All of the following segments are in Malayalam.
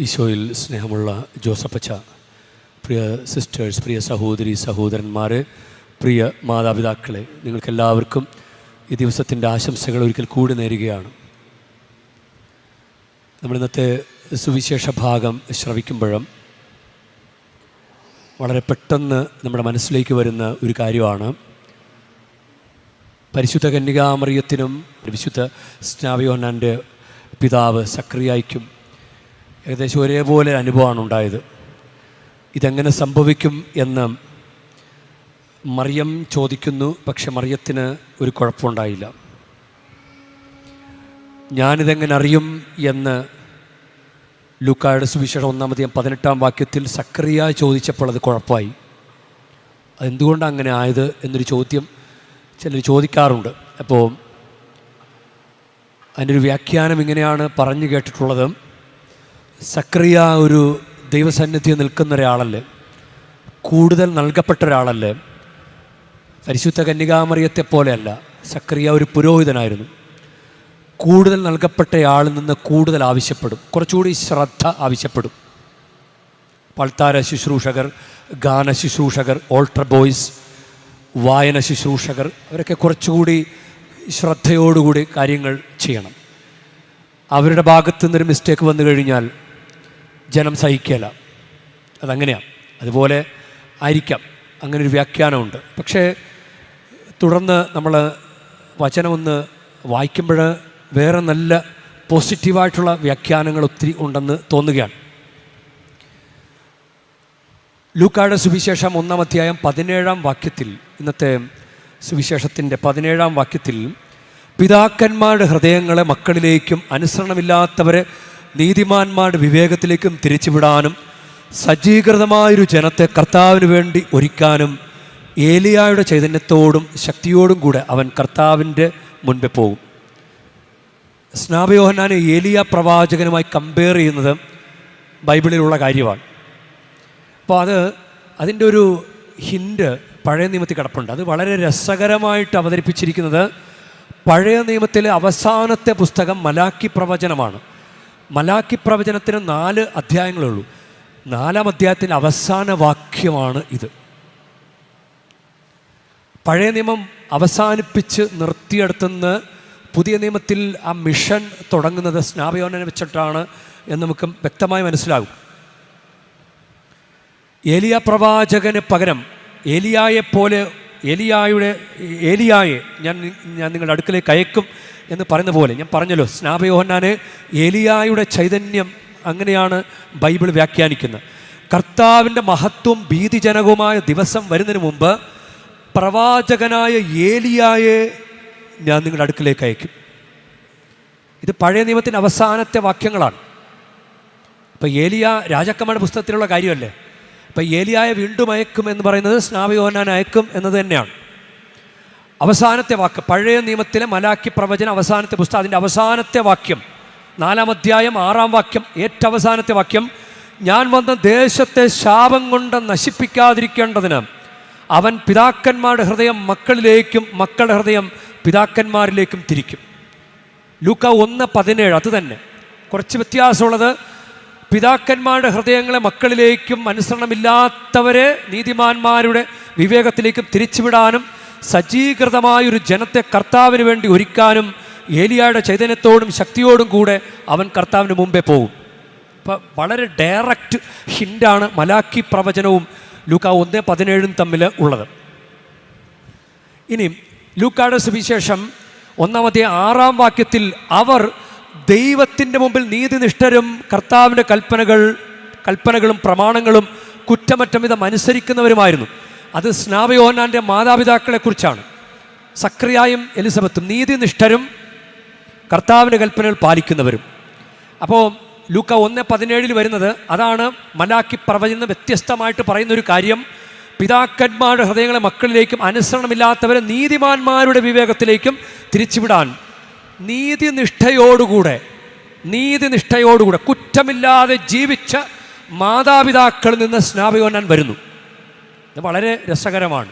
ഈശോയിൽ സ്നേഹമുള്ള ജോസഫച്ച പ്രിയ സിസ്റ്റേഴ്സ് പ്രിയ സഹോദരി സഹോദരന്മാർ പ്രിയ മാതാപിതാക്കളെ നിങ്ങൾക്കെല്ലാവർക്കും ഈ ദിവസത്തിന്റെ ആശംസകൾ ഒരിക്കൽ കൂടി നേരുകയാണ്. നമ്മളിന്നത്തെ സുവിശേഷ ഭാഗം ശ്രവിക്കുമ്പോഴും വളരെ പെട്ടെന്ന് നമ്മുടെ മനസ്സിലേക്ക് വരുന്ന ഒരു കാര്യമാണ്. പരിശുദ്ധ കന്യകാമറിയത്തിനും വിശുദ്ധ സ്നാവിയോന്നാന്റെ പിതാവ് സക്രിയായിക്കും ഏകദേശം ഒരേപോലെ അനുഭവമാണ് ഉണ്ടായത്. ഇതെങ്ങനെ സംഭവിക്കും എന്ന് മറിയം ചോദിക്കുന്നു പക്ഷെ മറിയത്തിന് ഒരു കുഴപ്പമുണ്ടായില്ല. ഞാനിതെങ്ങനെ അറിയും എന്ന് ലൂക്കായുടെ സുവിശേഷം ഒന്നാമതീയം പതിനെട്ടാം വാക്യത്തിൽ സക്രിയ ചോദിച്ചപ്പോൾ അത് കുഴപ്പമായി. അതെന്തുകൊണ്ടാണ് അങ്ങനെ ആയത് എന്നൊരു ചോദ്യം ചിലർ ചോദിക്കാറുണ്ട്. അപ്പോൾ അതിന്റെ ഒരു വ്യാഖ്യാനം ഇങ്ങനെയാണ് പറഞ്ഞു കേട്ടിട്ടുള്ളത്. സക്രിയ ഒരു ദൈവസന്നിധിയിൽ നിൽക്കുന്ന ഒരാളല്ലേ? കൂടുതൽ നൽകപ്പെട്ട ഒരാളല്ലേ? പരിശുദ്ധ കന്യകാമറിയത്തെ പോലെയല്ല സക്രിയ ഒരു പുരോഹിതനായിരുന്നു. കൂടുതൽ നൽകപ്പെട്ടയാളിൽ നിന്ന് കൂടുതൽ ആവശ്യപ്പെടും. കുറച്ചുകൂടി ശ്രദ്ധ ആവശ്യപ്പെടും. പൾത്താര ശുശ്രൂഷകർ ഗാന ശുശ്രൂഷകർ ഓൾട്ടർ ബോയ്സ് വായന ശുശ്രൂഷകർ അവരൊക്കെ കുറച്ചുകൂടി ശ്രദ്ധയോടുകൂടി കാര്യങ്ങൾ ചെയ്യണം. അവരുടെ ഭാഗത്തു നിന്നൊരു മിസ്റ്റേക്ക് വന്നു കഴിഞ്ഞാൽ ജനം സഹിക്കല. അതങ്ങനെയാണ് അതുപോലെ ആയിരിക്കാം. അങ്ങനെ ഒരു വ്യാഖ്യാനമുണ്ട്. പക്ഷേ തുടർന്ന് നമ്മൾ വചനമൊന്ന് വായിക്കുമ്പോൾ വേറെ നല്ല പോസിറ്റീവായിട്ടുള്ള വ്യാഖ്യാനങ്ങൾ ഒത്തിരി ഉണ്ടെന്ന് തോന്നുകയാണ്. ലൂക്കാട് സുവിശേഷം ഒന്നാം അധ്യായം പതിനേഴാം വാക്യത്തിൽ ഇന്നത്തെ സുവിശേഷത്തിന്റെ പതിനേഴാം വാക്യത്തിൽ പിതാക്കന്മാരുടെ ഹൃദയങ്ങളെ മക്കളിലേക്കും അനുസരണമില്ലാത്തവരെ നീതിമാന്മാരുടെ വിവേകത്തിലേക്കും തിരിച്ചുവിടാനും സജ്ജീകൃതമായൊരു ജനത്തെ കർത്താവിന് വേണ്ടി ഒരുക്കാനും ഏലിയായുടെ ചൈതന്യത്തോടും ശക്തിയോടും കൂടെ അവൻ കർത്താവിന്റെ മുൻപേ പോകും സ്നാപയോഹനാനെ ഏലിയ പ്രവാചകനുമായി കമ്പയർ ചെയ്യുന്നത് ബൈബിളിലുള്ള കാര്യമാണ്. അപ്പോൾ അത് അതിന്റെ ഒരു ഹിൻഡ് പഴയ നിയമത്തിൽ കിടപ്പുണ്ട്. അത് വളരെ രസകരമായിട്ട് അവതരിപ്പിച്ചിരിക്കുന്നത് പഴയ നിയമത്തിലെ അവസാനത്തെ പുസ്തകം മലാക്കി പ്രവചനമാണ്. മലാക്കി പ്രവചനത്തിന് നാല് അധ്യായങ്ങളേ ഉള്ളൂ നാലാം അധ്യായത്തിന്റെ അവസാന വാക്യമാണ് ഇത്. പഴയ നിയമം അവസാനിപ്പിച്ച് നിർത്തിയെടുത്തുനിന്ന് പുതിയ നിയമത്തിൽ ആ മിഷൻ തുടങ്ങുന്നത് സ്നാപയോനെ വെച്ചിട്ടാണ് എന്ന് നമുക്ക് വ്യക്തമായി മനസ്സിലാകും. ഏലിയ പ്രവാചകന് പകരം ഏലിയായെപ്പോലെ ഏലിയായുടെ ഏലിയായെ ഞാൻ ഞാൻ നിങ്ങളുടെ അടുക്കലേക്ക് അയക്കും. എന്ന് പറയുന്ന പോലെ ഞാൻ പറഞ്ഞല്ലോ സ്നാപയോഹന്നാന് ഏലിയായുടെ ചൈതന്യം അങ്ങനെയാണ് ബൈബിൾ വ്യാഖ്യാനിക്കുന്നത്. കർത്താവിന്റെ മഹത്വം ഭീതിജനകവുമായ ദിവസം വരുന്നതിന് മുമ്പ് പ്രവാചകനായ ഏലിയായെ ഞാൻ നിങ്ങളുടെ അടുക്കിലേക്ക് അയക്കും. ഇത് പഴയ നിയമത്തിന്റെ അവസാനത്തെ വാക്യങ്ങളാണ്. ഇപ്പം ഏലിയ രാജാക്കന്മാരുടെ പുസ്തകത്തിലുള്ള കാര്യമല്ലേ? അപ്പം ഏലിയായ വീണ്ടും അയക്കും എന്ന് പറയുന്നത് സ്നാപയോഹന്നാൻ അയക്കും എന്നത് തന്നെയാണ്. അവസാനത്തെ വാക്ക്. പഴയ നിയമത്തിലെ മലാക്കി പ്രവചന അവസാനത്തെ പുസ്തകം. അതിന്റെ അവസാനത്തെ വാക്യം. നാലാം അധ്യായം ആറാം വാക്യം. ഏറ്റവും അവസാനത്തെ വാക്യം. ഞാൻ വന്ന ദേശത്തെ ശാപം കൊണ്ട് നശിപ്പിക്കാതിരിക്കേണ്ടതിന് അവൻ പിതാക്കന്മാരുടെ ഹൃദയം മക്കളിലേക്കും മക്കളുടെ ഹൃദയം പിതാക്കന്മാരിലേക്കും തിരിക്കും. ലൂക്ക ഒന്ന് പതിനേഴ്. അത് തന്നെ. കുറച്ച് വ്യത്യാസമുള്ളത്. പിതാക്കന്മാരുടെ ഹൃദയങ്ങളെ മക്കളിലേക്കും അനുസരണമില്ലാത്തവരെ നീതിമാന്മാരുടെ വിവേകത്തിലേക്കും തിരിച്ചുവിടാനും സജ്ജീകൃതമായൊരു ജനത്തെ കർത്താവിന് വേണ്ടി ഒരുക്കാനും ഏലിയായുടെ ചൈതന്യത്തോടും ശക്തിയോടും കൂടെ അവൻ കർത്താവിന് മുമ്പേ പോകും ഇപ്പം വളരെ ഡയറക്റ്റ് ഹിന്റാണ് മലാക്കി പ്രവചനവും ലൂക്ക ഒന്ന് പതിനേഴും തമ്മിൽ ഉള്ളത്. ഇനി ലൂക്കായുടെ സുവിശേഷം ഒന്നാമത്തെ ആറാം വാക്യത്തിൽ അവർ ദൈവത്തിന്റെ മുമ്പിൽ നീതിനിഷ്ഠരും കർത്താവിന്റെ കൽപ്പനകൾ കൽപ്പനകളും പ്രമാണങ്ങളും കുറ്റമറ്റം വിധം അനുസരിക്കുന്നവരുമായിരുന്നു. അത് സ്നാവയോനാന്റെ മാതാപിതാക്കളെക്കുറിച്ചാണ്. സക്രിയായും എലിസബത്തും നീതിനിഷ്ഠരും കർത്താവിന്റെ കൽപ്പനകൾ പാലിക്കുന്നവരും. അപ്പോൾ ലൂക്ക ഒന്ന് പതിനേഴിൽ വരുന്നത് അതാണ് മലാക്കി പ്രവചനം വ്യത്യസ്തമായിട്ട് പറയുന്നൊരു കാര്യം. പിതാക്കന്മാരുടെ ഹൃദയങ്ങളെ മക്കളിലേക്കും അനുസരണമില്ലാത്തവരെ നീതിമാന്മാരുടെ വിവേകത്തിലേക്കും തിരിച്ചുവിടാൻ നീതിനിഷ്ഠയോടുകൂടെ നീതിനിഷ്ഠയോടുകൂടെ കുറ്റമില്ലാതെ ജീവിച്ച മാതാപിതാക്കളിൽ നിന്ന് സ്നാപയോനാൻ വരുന്നു. ഇത് വളരെ രസകരമാണ്.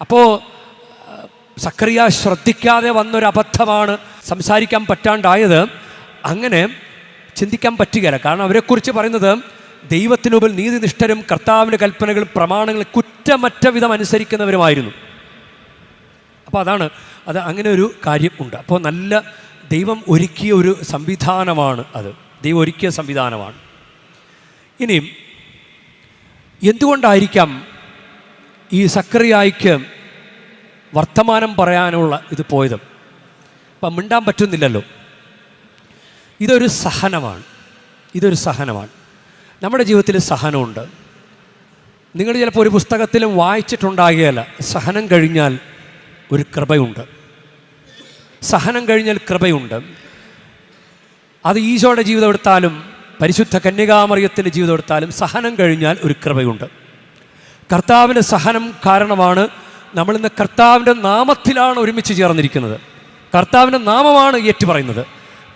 അപ്പോൾ സക്രിയ ശ്രദ്ധിക്കാതെ വന്നൊരു അബദ്ധമാണ് സംസാരിക്കാൻ പറ്റാണ്ടായത്. അങ്ങനെ ചിന്തിക്കാൻ പറ്റുകയില്ല. കാരണം അവരെക്കുറിച്ച് പറയുന്നത് ദൈവത്തിനുപിൽ നീതിനിഷ്ഠരും കർത്താവിന്റെ കൽപ്പനകളും പ്രമാണങ്ങളും കുറ്റമറ്റ വിധം അനുസരിക്കുന്നവരുമായിരുന്നു. അപ്പോൾ അതാണ് അത് അങ്ങനെ ഒരു കാര്യം ഉണ്ട്. അപ്പോൾ നല്ല ദൈവം ഒരുക്കിയ ഒരു സംവിധാനമാണ് അത്. ദൈവം ഒരുക്കിയ സംവിധാനമാണ്. ഇനിയും എന്തുകൊണ്ടായിരിക്കാം ഈ സക്രിയായിക്ക് വർത്തമാനം പറയാനുള്ള ഇത് പോയത്. അപ്പം മിണ്ടാൻ പറ്റുന്നില്ലല്ലോ. ഇതൊരു സഹനമാണ്. ഇതൊരു സഹനമാണ്. നമ്മുടെ ജീവിതത്തിൽ സഹനമുണ്ട്. നിങ്ങൾ ചിലപ്പോൾ ഒരു പുസ്തകത്തിലും വായിച്ചിട്ടുണ്ടാകുകയല്ല സഹനം കഴിഞ്ഞാൽ ഒരു കൃപയുണ്ട്. സഹനം കഴിഞ്ഞാൽ കൃപയുണ്ട്. അത് ഈശോയുടെ ജീവിതം എടുത്താലും പരിശുദ്ധ കന്യകാമറിയത്തിന്റെ ജീവിതം എടുത്താലും സഹനം കഴിഞ്ഞാൽ ഒരു കൃപയുണ്ട്. കർത്താവിന്റെ സഹനം കാരണമാണ് നമ്മളിന്ന് കർത്താവിന്റെ നാമത്തിലാണ് ഒരുമിച്ച് ചേർന്നിരിക്കുന്നത്. കർത്താവിന്റെ നാമമാണ് ഏറ്റുപറയുന്നത്.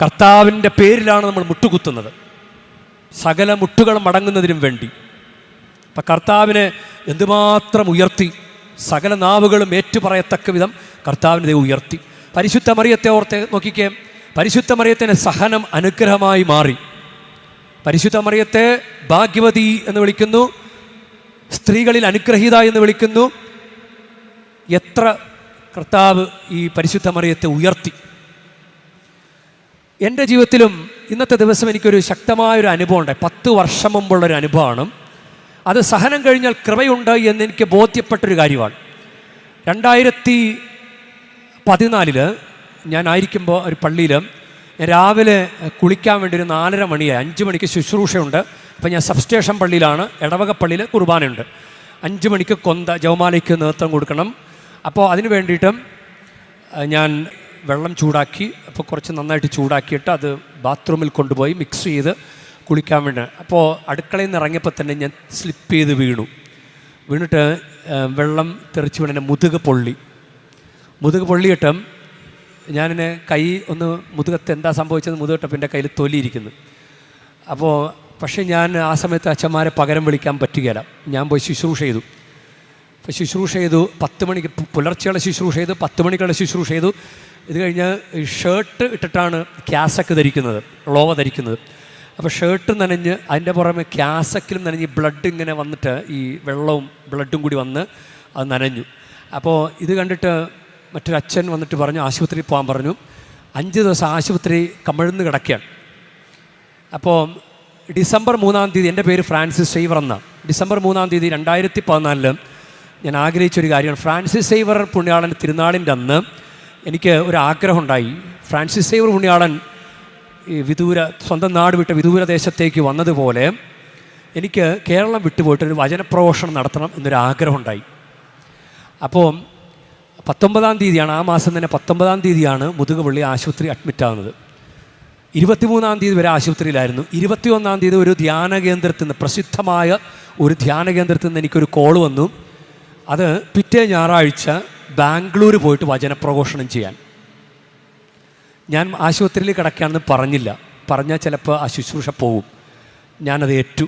കർത്താവിന്റെ പേരിലാണ് നമ്മൾ മുട്ടുകുത്തുന്നത്. സകല മുട്ടുകൾ മടങ്ങുന്നതിനും വേണ്ടി. അപ്പം കർത്താവിനെ എന്തുമാത്രം ഉയർത്തി സകല നാവുകളും ഏറ്റുപറയത്തക്ക വിധം കർത്താവിനെ ദൈവം ഉയർത്തി. പരിശുദ്ധ മറിയത്തെ ഓർത്ത് നോക്കിക്കേ പരിശുദ്ധ മറിയത്തിന് സഹനം അനുഗ്രഹമായി മാറി. പരിശുദ്ധ മറിയത്തെ ഭാഗ്യവതി എന്ന് വിളിക്കുന്നു. സ്ത്രീകളിൽ അനുഗ്രഹീത എന്ന് വിളിക്കുന്നു. എത്ര കർത്താവ് ഈ പരിശുദ്ധ മറിയത്തെ ഉയർത്തി. എന്റെ ജീവിതത്തിലും ഇന്നത്തെ ദിവസം എനിക്കൊരു ശക്തമായൊരു അനുഭവം ഉണ്ട് പത്ത് വർഷം മുമ്പുള്ളൊരു അനുഭവമാണ്. അത് സഹനം കഴിഞ്ഞാൽ കൃപയുണ്ട് എന്ന് എനിക്ക് ബോധ്യപ്പെട്ടൊരു കാര്യമാണ്. രണ്ടായിരത്തി പതിനാലിൽ ഞാനായിരിക്കുമ്പോൾ ഒരു പള്ളിയിൽ രാവിലെ കുളിക്കാൻ വേണ്ടി ഒരു നാലര മണിയായി അഞ്ച് മണിക്ക് ശുശ്രൂഷയുണ്ട്. അപ്പം ഞാൻ സബ്സ്റ്റേഷൻ പള്ളിയിലാണ് ഇടവക പള്ളിയിൽ കുർബാനയുണ്ട്. അഞ്ച് മണിക്ക് കൊന്ത ജവമാലയ്ക്ക് നേതൃത്വം കൊടുക്കണം. അപ്പോൾ അതിന് വേണ്ടിയിട്ടും ഞാൻ വെള്ളം ചൂടാക്കി അപ്പോൾ കുറച്ച് നന്നായിട്ട് ചൂടാക്കിയിട്ട് അത് ബാത്റൂമിൽ കൊണ്ടുപോയി മിക്സ് ചെയ്ത് കുളിക്കാൻ വേണ്ടി. അപ്പോൾ അടുക്കളയിൽ നിന്ന് ഇറങ്ങിയപ്പോൾ തന്നെ ഞാൻ സ്ലിപ്പ് ചെയ്ത് വീണു. വീണിട്ട് വെള്ളം തെറിച്ച് വീണ മുതുക് പൊള്ളി. മുതുക് പൊള്ളിയിട്ടും ഞാനെന്നെ കൈ ഒന്ന് മുതുകത്ത് എന്താ സംഭവിച്ചത് മുതുകട്ടപ്പം എന്റെ കയ്യിൽ തൊലിയിരിക്കുന്നു അപ്പോൾ പക്ഷേ ഞാൻ ആ സമയത്ത് അച്ഛന്മാരെ പകരം വിളിക്കാൻ പറ്റുകയില്ല. ഞാൻ പോയി ശുശ്രൂഷ ചെയ്തു. അപ്പോൾ ശുശ്രൂഷ ചെയ്തു. പത്ത് മണിക്ക് പുലർച്ചെയുള്ള ശുശ്രൂഷ ചെയ്തു. പത്ത് മണിക്കുള്ള ശുശ്രൂഷ ചെയ്തു. ഇത് കഴിഞ്ഞ് ഷർട്ട് ഇട്ടിട്ടാണ് ക്യാസൊക്കെ ധരിക്കുന്നത്. ലോവ ധരിക്കുന്നത്. അപ്പോൾ ഷർട്ട് നനഞ്ഞ് അതിന്റെ പുറമെ ക്യാസക്കിലും നനഞ്ഞ് ബ്ലഡ് ഇങ്ങനെ വന്നിട്ട് ഈ വെള്ളവും ബ്ലഡും കൂടി വന്ന് അത് നനഞ്ഞു. അപ്പോൾ ഇത് കണ്ടിട്ട് മറ്റൊരു അച്ഛൻ വന്നിട്ട് പറഞ്ഞു ആശുപത്രിയിൽ പോകാൻ പറഞ്ഞു. അഞ്ച് ദിവസം ആശുപത്രി കമഴ്ന്ന് കിടക്കുകയാണ്. അപ്പോൾ ഡിസംബർ മൂന്നാം തീയതി എന്റെ പേര് ഫ്രാൻസിസ് സേവർ എന്ന ഡിസംബർ മൂന്നാം തീയതി രണ്ടായിരത്തി പതിനാലിൽ ഞാൻ ആഗ്രഹിച്ചൊരു കാര്യമാണ്. ഫ്രാൻസിസ് സേവർ പുണ്യാളൻ തിരുനാളിന്റെ അന്ന് എനിക്ക് ഒരു ആഗ്രഹം ഉണ്ടായി ഫ്രാൻസിസ് സേവർ പുണ്യാളൻ ഈ വിദൂര സ്വന്തം നാട് വിട്ട് വിദൂര ദേശത്തേക്ക് വന്നതുപോലെ എനിക്ക് കേരളം വിട്ടുപോയിട്ട് ഒരു വചനപ്രഘോഷണം നടത്തണം എന്നൊരു ആഗ്രഹം ഉണ്ടായി അപ്പോൾ പത്തൊമ്പതാം തീയതിയാണ് ആ മാസം തന്നെ പത്തൊമ്പതാം തീയതിയാണ് മുതുകുപള്ളി ആശുപത്രി അഡ്മിറ്റ് ആകുന്നത് ഇരുപത്തിമൂന്നാം തീയതി വരെ ആശുപത്രിയിലായിരുന്നു. ഇരുപത്തിയൊന്നാം തീയതി ഒരു ധ്യാന കേന്ദ്രത്തിൽ നിന്ന് പ്രസിദ്ധമായ ഒരു ധ്യാന കേന്ദ്രത്തിൽ നിന്ന് എനിക്കൊരു കോൾ വന്നു. അത് പിറ്റേ ഞായറാഴ്ച ബാംഗ്ലൂർ പോയിട്ട് വചനപ്രഘോഷണം ചെയ്യാൻ. ഞാൻ ആശുപത്രിയിൽ കിടക്കുകയാണെന്ന് പറഞ്ഞില്ല. പറഞ്ഞാൽ ചിലപ്പോൾ ആ ശുശ്രൂഷ പോകും ഞാനത് ഏറ്റു.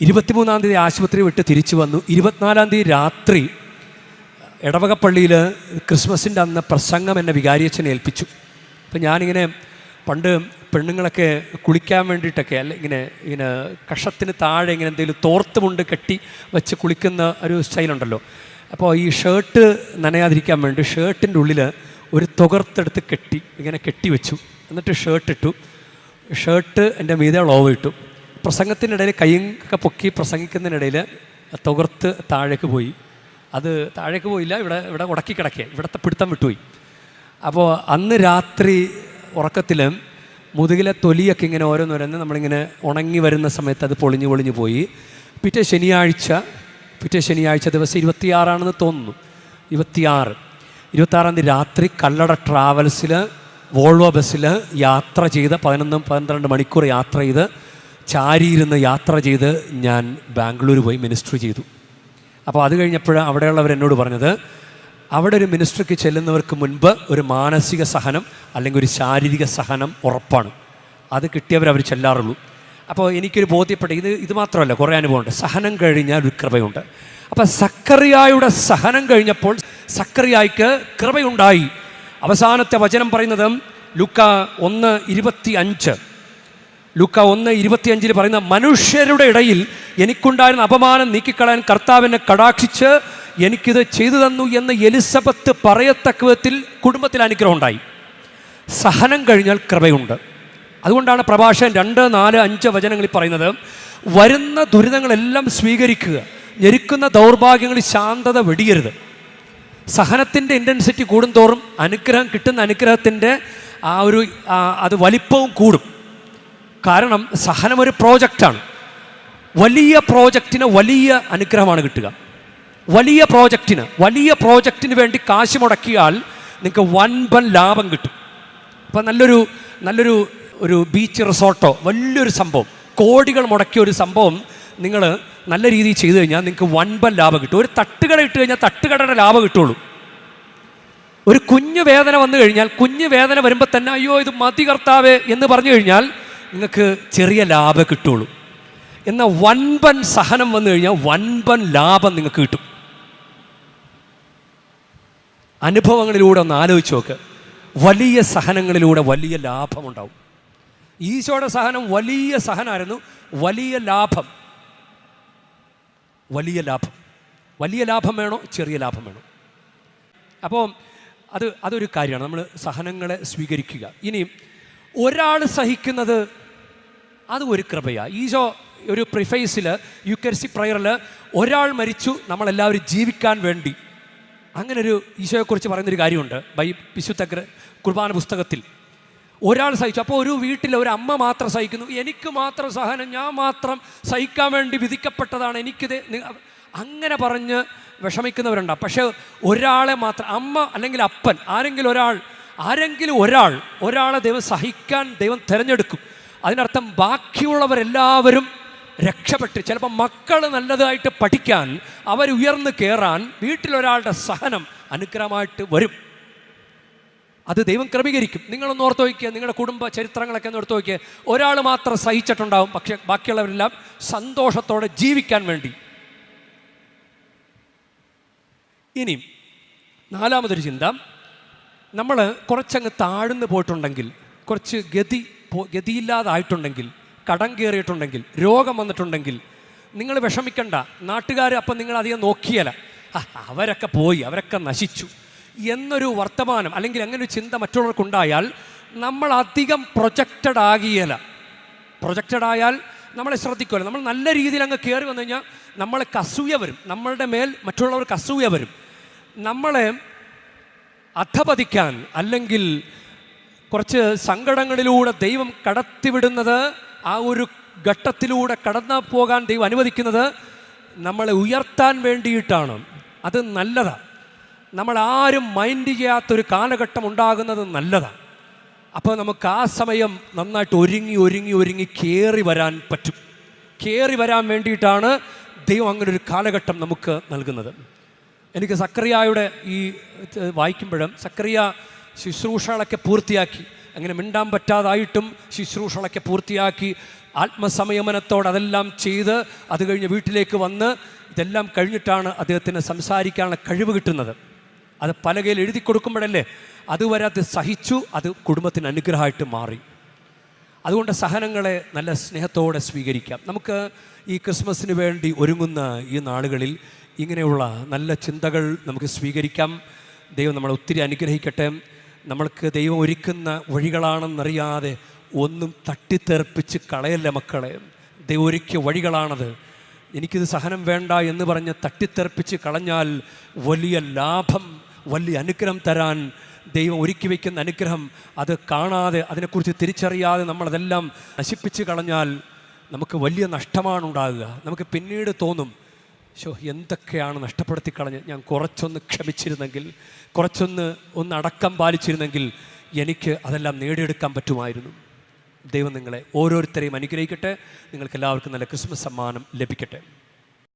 ഇരുപത്തിമൂന്നാം തീയതി ആശുപത്രി വിട്ട് തിരിച്ചു വന്നു. ഇരുപത്തിനാലാം തീയതി രാത്രി ഇടവകപ്പള്ളിയിൽ ക്രിസ്മസിന്റെ അന്ന് പ്രസംഗം എന്നെ വികാരിയച്ഛനെ ഏൽപ്പിച്ചു. അപ്പം ഞാനിങ്ങനെ പണ്ട് പെണ്ണുങ്ങളൊക്കെ കുളിക്കാൻ വേണ്ടിയിട്ടൊക്കെ അല്ല ഇങ്ങനെ ഇങ്ങനെ കഷത്തിന് താഴെ ഇങ്ങനെ എന്തെങ്കിലും തോർത്തുമുണ്ട് കെട്ടി വെച്ച് കുളിക്കുന്ന ഒരു സ്റ്റൈലുണ്ടല്ലോ. അപ്പോൾ ഈ ഷർട്ട് നനയാതിരിക്കാൻ വേണ്ടി ഷർട്ടിന്റെ ഉള്ളിൽ ഒരു തുകർത്തെടുത്ത് കെട്ടി ഇങ്ങനെ കെട്ടി വെച്ചു. എന്നിട്ട് ഷർട്ട് ഇട്ടു. ഷർട്ട് എന്റെ മീതെ ഓവ് ഇട്ടു. പ്രസംഗത്തിനിടയിൽ കൈയൊക്കെ പൊക്കി പ്രസംഗിക്കുന്നതിനിടയിൽ തുകർത്ത് താഴേക്ക് പോയി. അത് താഴേക്ക് പോയില്ല ഇവിടെ ഇവിടെ ഉടക്കി കിടക്കുക. ഇവിടുത്തെ പിടുത്തം വിട്ടുപോയി. അപ്പോൾ അന്ന് രാത്രി ഉറക്കത്തിൽ മുതുകിലെ തൊലിയൊക്കെ ഇങ്ങനെ ഓരോന്നോരോന്ന് നമ്മളിങ്ങനെ ഉണങ്ങി വരുന്ന സമയത്ത് അത് പൊളിഞ്ഞു പൊളിഞ്ഞു പോയി. പിറ്റേ ശനിയാഴ്ച പിറ്റേ ശനിയാഴ്ച ദിവസം ഇരുപത്തിയാറാണെന്ന് തോന്നുന്നു. ഇരുപത്തിയാറ്. ഇരുപത്താറാം തീയതി രാത്രി കല്ലട ട്രാവൽസിൽ വോൾവോ ബസ്സിൽ യാത്ര ചെയ്ത് പതിനൊന്നും പന്ത്രണ്ട് മണിക്കൂർ യാത്ര ചെയ്ത് ചാരിയിരുന്ന് യാത്ര ചെയ്ത് ഞാൻ ബാംഗ്ലൂർ പോയി മിനിസ്റ്റർ ചെയ്തു. അപ്പോൾ അത് കഴിഞ്ഞപ്പോൾ അവിടെയുള്ളവർ എന്നോട് പറഞ്ഞത് അവിടെ ഒരു മിനിസ്റ്റർക്ക് ചെല്ലുന്നവർക്ക് മുൻപ് ഒരു മാനസിക സഹനം അല്ലെങ്കിൽ ഒരു ശാരീരിക സഹനം ഉറപ്പാണ്. അത് കിട്ടിയവർ അവർ ചെല്ലാറുള്ളൂ. അപ്പോൾ എനിക്കൊരു ബോധ്യപ്പെട്ട ഇത് ഇത് മാത്രമല്ല കുറേ അനുഭവമുണ്ട്. സഹനം കഴിഞ്ഞാൽ ഒരു കൃപയുണ്ട്. അപ്പോൾ സക്കറിയായുടെ സഹനം കഴിഞ്ഞപ്പോൾ സക്കറിയായിക്ക് കൃപയുണ്ടായി. അവസാനത്തെ വചനം പറയുന്നത് ലുക്ക ഒന്ന് ഇരുപത്തി അഞ്ച് ലുക്ക ഒന്ന് ഇരുപത്തിയഞ്ചിൽ പറയുന്ന മനുഷ്യരുടെ ഇടയിൽ എനിക്കുണ്ടായിരുന്ന അപമാനം നീക്കിക്കളയാൻ കർത്താവിനെ കടാക്ഷിച്ച് എനിക്കിത് ചെയ്തു തന്നു എന്ന് എലിസബത്ത് പറയത്തക്ക വിധത്തിൽ കുടുംബത്തിൽ അനുഗ്രഹം ഉണ്ടായി. സഹനം കഴിഞ്ഞാൽ കൃപയുണ്ട്. അതുകൊണ്ടാണ് പ്രഭാഷകൻ രണ്ട് നാല് അഞ്ച് വചനങ്ങളിൽ പറയുന്നത് വരുന്ന ദുരിതങ്ങളെല്ലാം സ്വീകരിക്കുക. ഞെരുക്കുന്ന ദൗർഭാഗ്യങ്ങളിൽ ശാന്തത വെടിയരുത്. സഹനത്തിന്റെ ഇന്റൻസിറ്റി കൂടുന്തോറും അനുഗ്രഹം കിട്ടുന്ന അനുഗ്രഹത്തിന്റെ ആ ഒരു അത് വലിപ്പവും കൂടും. കാരണം സഹനം ഒരു പ്രോജക്റ്റാണ് വലിയ പ്രോജക്റ്റിന് വലിയ അനുഗ്രഹമാണ് കിട്ടുക. വലിയ പ്രോജക്റ്റിന് വലിയ പ്രോജക്റ്റിന് വേണ്ടി കാശ് മുടക്കിയാൽ നിങ്ങൾക്ക് വൻപൻ ലാഭം കിട്ടും. അപ്പം നല്ലൊരു നല്ലൊരു ഒരു ബീച്ച് റിസോർട്ടോ വലിയൊരു സംഭവം കോടികൾ മുടക്കിയ ഒരു സംഭവം നിങ്ങൾ നല്ല രീതിയിൽ ചെയ്തു കഴിഞ്ഞാൽ നിങ്ങൾക്ക് വൻപൻ ലാഭം കിട്ടും. ഒരു തട്ടുകട ഇട്ട് കഴിഞ്ഞാൽ തട്ടുകടയുടെ ലാഭം കിട്ടുള്ളൂ. ഒരു കുഞ്ഞു വേദന വന്നു കഴിഞ്ഞാൽ കുഞ്ഞു വേദന വരുമ്പോൾ തന്നെ അയ്യോ ഇത് മതി കർത്താവേ എന്ന് പറഞ്ഞു കഴിഞ്ഞാൽ നിങ്ങൾക്ക് ചെറിയ ലാഭം കിട്ടുള്ളൂ. എന്നാൽ വൻപൻ സഹനം വന്നു കഴിഞ്ഞാൽ വൻപൻ ലാഭം നിങ്ങൾക്ക് കിട്ടും. അനുഭവങ്ങളിലൂടെ ഒന്ന് ആലോചിച്ച് നോക്ക്. വലിയ സഹനങ്ങളിലൂടെ വലിയ ലാഭമുണ്ടാവും. ഈശോയുടെ സഹനം വലിയ സഹനമായിരുന്നു വലിയ ലാഭം. വലിയ ലാഭം. വലിയ ലാഭം വേണോ? ചെറിയ ലാഭം വേണോ? അപ്പോൾ അത് അതൊരു കാര്യമാണ്. നമ്മൾ സഹനങ്ങളെ സ്വീകരിക്കുക. ഇനി ഒരാൾ സഹിക്കുന്നത് അത് ഒരു കൃപയാണ് ഈശോ ഒരു പ്രിഫൈസിൽ യുക്കർസി പ്രയറിൽ ഒരാൾ മരിച്ചു നമ്മളെല്ലാവരും ജീവിക്കാൻ വേണ്ടി. അങ്ങനെ ഒരു ഈശോയെക്കുറിച്ച് പറയുന്നൊരു കാര്യമുണ്ട്. ബൈ വിശുദ്ധ കുർബാന പുസ്തകത്തിൽ. ഒരാൾ സഹിച്ചു. അപ്പോൾ ഒരു വീട്ടിൽ ഒരു അമ്മ മാത്രം സഹിക്കുന്നു. എനിക്ക് മാത്രം സഹനം ഞാൻ മാത്രം സഹിക്കാൻ വേണ്ടി വിധിക്കപ്പെട്ടതാണ് എനിക്കിത് അങ്ങനെ പറഞ്ഞ് വിഷമിക്കുന്നവരുണ്ട്. പക്ഷേ ഒരാളെ മാത്രം അമ്മ അല്ലെങ്കിൽ അപ്പൻ ആരെങ്കിലും ഒരാൾ ആരെങ്കിലും ഒരാൾ ഒരാളെ ദൈവം സഹിക്കാൻ ദൈവം തിരഞ്ഞെടുക്കും. അതിനർത്ഥം ബാക്കിയുള്ളവരെല്ലാവരും രക്ഷപ്പെട്ട് ചിലപ്പോൾ മക്കൾ നല്ലതായിട്ട് പഠിക്കാൻ അവർ ഉയർന്നു കയറാൻ വീട്ടിലൊരാളുടെ സഹനം അനുഗ്രഹമായിട്ട് വരും. അത് ദൈവം ക്രമീകരിക്കും. നിങ്ങളൊന്ന് ഓർത്ത് നോക്കിക്കുക നിങ്ങളുടെ കുടുംബ ചരിത്രങ്ങളൊക്കെ ഒന്ന് ഓർത്ത് നോക്കിയ ഒരാൾ മാത്രം സഹിച്ചിട്ടുണ്ടാവും പക്ഷെ ബാക്കിയുള്ളവരെല്ലാം സന്തോഷത്തോടെ ജീവിക്കാൻ വേണ്ടി. ഇനി നാലാമതൊരു ചിന്ത. നമ്മൾ കുറച്ചങ്ങ് താഴ്ന്നു പോയിട്ടുണ്ടെങ്കിൽ കുറച്ച് ഗതി ഗതിയില്ലാതായിട്ടുണ്ടെങ്കിൽ കടം കയറിയിട്ടുണ്ടെങ്കിൽ രോഗം വന്നിട്ടുണ്ടെങ്കിൽ നിങ്ങൾ വിഷമിക്കണ്ട. നാട്ടുകാർ അപ്പം നിങ്ങൾ അധികം നോക്കിയല്ല. അവരൊക്കെ പോയി അവരൊക്കെ നശിച്ചു. എന്നൊരു വർത്തമാനം അല്ലെങ്കിൽ അങ്ങനെ ഒരു ചിന്ത മറ്റുള്ളവർക്കുണ്ടായാൽ നമ്മൾ അധികം പ്രൊജക്റ്റഡ് ആകിയല്ല പ്രൊജക്റ്റഡ് ആയാൽ നമ്മളെ ശ്രദ്ധിക്കുമല്ലോ നമ്മൾ നല്ല രീതിയിൽ അങ്ങ് കയറി വന്നു കഴിഞ്ഞാൽ നമ്മളെ കസൂയ വരും. നമ്മളുടെ മേൽ മറ്റുള്ളവർക്ക് അസൂയ വരും. നമ്മളെ അധപതിക്കാൻ അല്ലെങ്കിൽ കുറച്ച് സങ്കടങ്ങളിലൂടെ ദൈവം കടത്തിവിടുന്നത് ആ ഒരു ഘട്ടത്തിലൂടെ കടന്നു പോകാൻ ദൈവം അനുവദിക്കുന്നത് നമ്മളെ ഉയർത്താൻ വേണ്ടിയിട്ടാണ്. അത് നല്ലതാണ് നമ്മൾ ആരും മൈൻഡ് ചെയ്യാത്തൊരു കാലഘട്ടം ഉണ്ടാകുന്നത് നല്ലതാണ് അപ്പോൾ നമുക്ക് ആ സമയം നന്നായിട്ട് ഒരുങ്ങി ഒരുങ്ങി ഒരുങ്ങി കയറി വരാൻ പറ്റും. കയറി വരാൻ വേണ്ടിയിട്ടാണ് ദൈവം അങ്ങനെ ഒരു കാലഘട്ടം നമുക്ക് നൽകുന്നത്. എനിക്ക് സക്രിയായുടെ ഈ വായിക്കുമ്പോഴും സക്രിയ ശുശ്രൂഷകളൊക്കെ പൂർത്തിയാക്കി. അങ്ങനെ മിണ്ടാൻ പറ്റാതായിട്ടും ശുശ്രൂഷകളൊക്കെ പൂർത്തിയാക്കി ആത്മസംയമനത്തോടെ അതെല്ലാം ചെയ്ത് അത് കഴിഞ്ഞ് വീട്ടിലേക്ക് വന്ന് ഇതെല്ലാം കഴിഞ്ഞിട്ടാണ് അദ്ദേഹത്തിന് സംസാരിക്കാനുള്ള കഴിവ് കിട്ടുന്നത്. അത് പലകയിൽ എഴുതി കൊടുക്കുമ്പോഴല്ലേ അതുവരെ അത് സഹിച്ചു അത് കുടുംബത്തിന് അനുഗ്രഹമായിട്ട് മാറി. അതുകൊണ്ട് സഹനങ്ങളെ നല്ല സ്നേഹത്തോടെ സ്വീകരിക്കാം. നമുക്ക് ഈ ക്രിസ്മസിന് വേണ്ടി ഒരുങ്ങുന്ന ഈ നാളുകളിൽ ഇങ്ങനെയുള്ള നല്ല ചിന്തകൾ നമുക്ക് സ്വീകരിക്കാം. ദൈവം നമ്മളെ ഒത്തിരി അനുഗ്രഹിക്കട്ടെ. നമ്മൾക്ക് ദൈവം ഒരുക്കുന്ന വഴികളാണെന്നറിയാതെ ഒന്നും തട്ടിത്തെറിപ്പിച്ച് കളയല്ല മക്കളെ? ദൈവം ഒരുക്കിയ വഴികളാണത്. എനിക്കിത് സഹനം വേണ്ട എന്ന് പറഞ്ഞ് തട്ടിത്തെറിപ്പിച്ച് കളഞ്ഞാൽ വലിയ ലാഭം വലിയ അനുഗ്രഹം തരാൻ ദൈവം ഒരുക്കി വയ്ക്കുന്ന അനുഗ്രഹം അത് കാണാതെ അതിനെക്കുറിച്ച് തിരിച്ചറിയാതെ നമ്മളതെല്ലാം നശിപ്പിച്ച് കളഞ്ഞാൽ നമുക്ക് വലിയ നഷ്ടമാണ് ഉണ്ടാകുക നമുക്ക് പിന്നീട് തോന്നും ഷോ എന്തൊക്കെയാണ് നഷ്ടപ്പെടുത്തി കളഞ്ഞ് ഞാൻ കുറച്ചൊന്ന് ക്ഷമിച്ചിരുന്നെങ്കിൽ കുറച്ചൊന്ന് ഒന്ന് അടക്കം പാലിച്ചിരുന്നെങ്കിൽ എനിക്ക് അതെല്ലാം നേടിയെടുക്കാൻ പറ്റുമായിരുന്നു. ദൈവം നിങ്ങളെ ഓരോരുത്തരെയും അനുഗ്രഹിക്കട്ടെ. നിങ്ങൾക്ക് എല്ലാവർക്കും നല്ല ക്രിസ്മസ് സമ്മാനം ലഭിക്കട്ടെ.